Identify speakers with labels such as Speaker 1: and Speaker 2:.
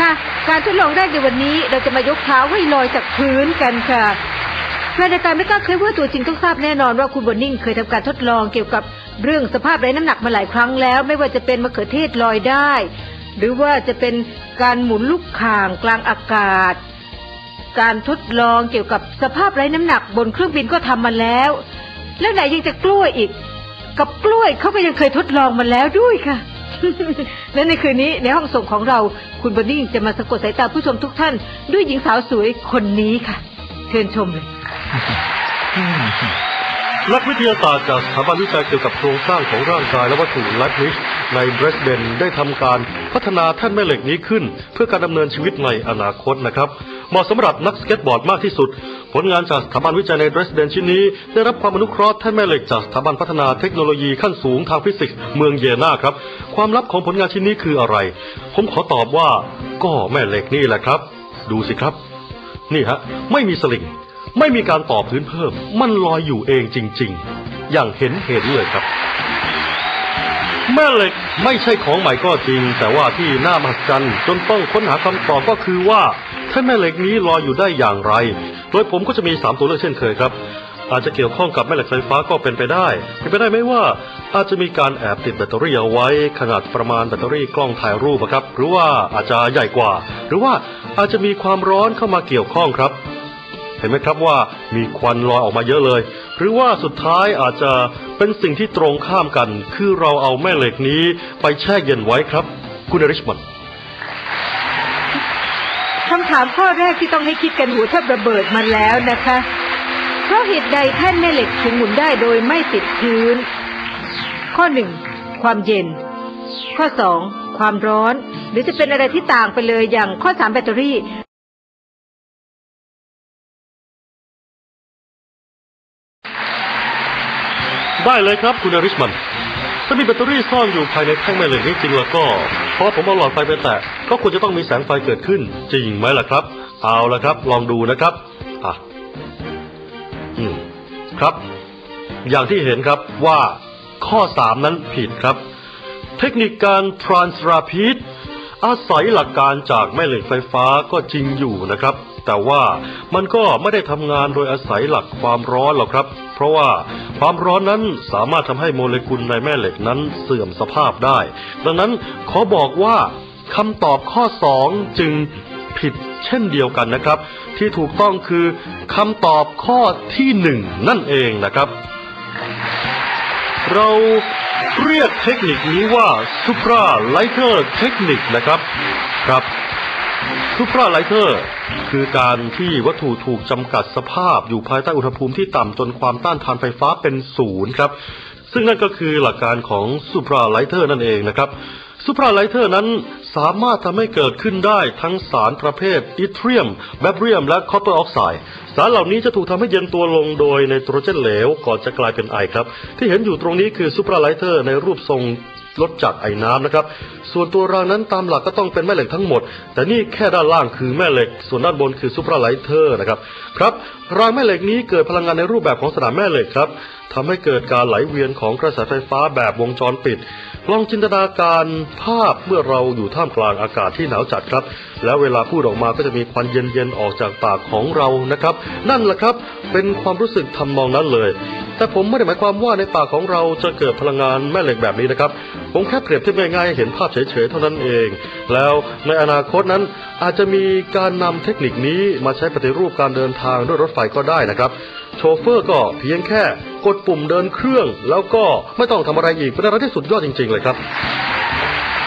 Speaker 1: ค่ะ การทดลองแรกในวันนี้เราจะมายกเท้าให้ลอยจากพื้นกันค่ะแฟนรายการไม่กล้าเคยว่าตัวจริงต้องทราบแน่นอนว่าคุณบอนนิ่งเคยทำการทดลองเกี่ยวกับเรื่องสภาพไร้น้ำหนักมาหลายครั้งแล้ว ไม่ว่าจะเป็นมะเขือเทศลอยได้ หรือว่าจะเป็นการหมุนลูกข่างกลางอากาศ การทดลองเกี่ยวกับสภาพไร้น้ำหนักบนเครื่องบินก็ทำมาแล้ว แล้วไหนยังจะกล้วยอีก กับกล้วยเขาก็ยังเคยทดลองมาแล้วด้วยค่ะ และในคืนนี้ในห้องส่งของเราคุณบอนนิ่งจะมาสะกดสายตาผู้ชมทุกท่าน ด้วยหญิงสาวสวยคนนี้ค่ะ เชิญชมเลย
Speaker 2: นักวิทยาศาสตร์จากสถาบันวิจัยเกี่ยวกับโครงสร้างของร่างกายและวัตถุไลฟ์นิชในเบรสเบนได้ทำการพัฒนาแท่นแม่เหล็กนี้ขึ้น เพื่อการดำเนินชีวิตในอนาคตนะครับ เหมาะสำหรับนักสเก็ตบอร์ดมากที่สุด ผลงานจากสถาบันวิจัยในเดรสเดนชิ้นนี้ ได้รับความอนุเคราะห์แท่นแม่เหล็กจากสถาบันพัฒนาเทคโนโลยีขั้นสูงทางฟิสิกส์เมืองเยนาครับ ความลับของผลงานชิ้นนี้คืออะไร ผมขอตอบว่า ก็แม่เหล็กนี่แหละครับ ดูสิครับ นี่ฮะไม่มีสลิงไม่มีการต่อพื้นเพิ่ม มันลอยอยู่เองจริง ๆ อย่างเห็นเห็นเลยครับแม่เหล็กไม่ใช่ของใหม่ก็จริง แต่ว่าที่น่ามหัศจรรย์จนต้องค้นหาคำตอบก็คือว่า ถ้าแม่เหล็กนี้ลอยอยู่ได้อย่างไร โดยผมก็จะมีสามตัวเลือกเช่นเคยครับ อาจจะเกี่ยวข้องกับแม่เหล็กไฟฟ้าก็เป็นไปได้เป็นไปได้ไหมว่าอาจจะมีการแอบติดแบตเตอรี่เอาไว้ขนาดประมาณแบตเตอรี่กล้องถ่ายรูปครับ หรือว่าอาจจะใหญ่กว่า หรือว่าอาจจะมีความร้อนเข้ามาเกี่ยวข้องครับ เห็นไหมครับว่ามีควันลอยออกมาเยอะเลย หรือว่าสุดท้ายอาจจะเป็นสิ่งที่ตรงข้ามกัน คือเราเอาแม่เหล็กนี้ไปแช่เย็นไว้ครับ คุณอริชมัน
Speaker 1: คำถามข้อแรกที่ต้องให้คิดกันหัวแทบระเบิดมาแล้วนะคะ เพราะเหตุใดแท่นแม่เหล็กถึงหมุนได้โดยไม่ติดพื้น ข้อหนึ่งความเย็น ข้อสองความร้อน หรือจะเป็นอะไรที่ต่างไปเลยอย่างข้อสามแบตเตอรี่
Speaker 2: ได้เลยครับคุณอริชมัน ถ้ามีแบตเตอรี่ซ่อนอยู่ภายในแท่งแม่เหล็กนี้จริงแล้วก็ เพราะผมเอาหลอดไฟไปแตะก็ควรจะต้องมีแสงไฟเกิดขึ้น จริงไหมล่ะครับ เอาละครับ ลองดูนะครับอะอืมครับ อย่างที่เห็นครับว่าข้อสามนั้นผิดครับ เทคนิคการ transrapid อาศัยหลักการจากแม่เหล็กไฟฟ้าก็จริงอยู่นะครับ แต่ว่ามันก็ไม่ได้ทำงานโดยอาศัยหลักความร้อนหรอกครับ เพราะว่าความร้อนนั้นสามารถทำให้โมเลกุลในแม่เหล็กนั้นเสื่อมสภาพได้ ดังนั้นขอบอกว่าคำตอบข้อ 2 จึงผิดเช่นเดียวกันนะครับ ที่ถูกต้องคือคำตอบข้อที่1นั่นเองนะครับ เราเรียกเทคนิคนี้ว่า supra lighter technique นะครับครับ supra lighter คือการที่วัตถุถูกจำกัดสภาพอยู่ภายใต้อุณหภูมิที่ต่ำจนความต้านทานไฟฟ้าเป็นศูนย์ครับ ซึ่งนั่นก็คือหลักการของ supra lighter นั่นเองนะครับ supra lighter นั้นสามารถทำให้เกิดขึ้นได้ทั้งสารประเภทอิเทรียม แบเรียม และคอปเปอร์ออกไซด์ สารเหล่านี้จะถูกทำให้เย็นตัวลงโดยไนโตรเจนเหลวก่อนจะกลายเป็นไอครับ ที่เห็นอยู่ตรงนี้คือซูเปอร์ไลเทอร์ในรูปทรง ลดจากไอ้น้ำนะครับ ส่วนตัวรางนั้นตามหลักก็ต้องเป็นแม่เหล็กทั้งหมด แต่นี่แค่ด้านล่างคือแม่เหล็ก ส่วนด้านบนคือซูเปอร์ไลเทอร์นะครับ ครับ รางแม่เหล็กนี้เกิดพลังงานในรูปแบบของสนามแม่เหล็กครับทำให้เกิดการไหลเวียนของกระแสไฟฟ้าแบบวงจรปิด ลองจินตนาการภาพเมื่อเราอยู่ท่ามกลางอากาศที่หนาวจัดครับ แล้วเวลาพูดออกมาก็จะมีควันเย็นๆออกจากปากของเรานะครับ นั่นแหละครับ เป็นความรู้สึกทำนองนั้นเลย แต่ผมไม่ได้หมายความว่าในปากของเราจะเกิดพลังงานแม่เหล็กแบบนี้นะครับ ผมแค่เปรียบเทียบง่ายๆเห็นภาพเฉยๆเท่านั้นเอง แล้วในอนาคตนั้นอาจจะมีการนำเทคนิคนี้มาใช้ปฏิรูปการเดินทางด้วยรถไฟก็ได้นะครับ โชเฟอร์ก็เพียงแค่กดปุ่มเดินเครื่อง แล้วก็ไม่ต้องทำอะไรอีกเป็นอะไรที่สุดยอดจริง ๆ เลยครับ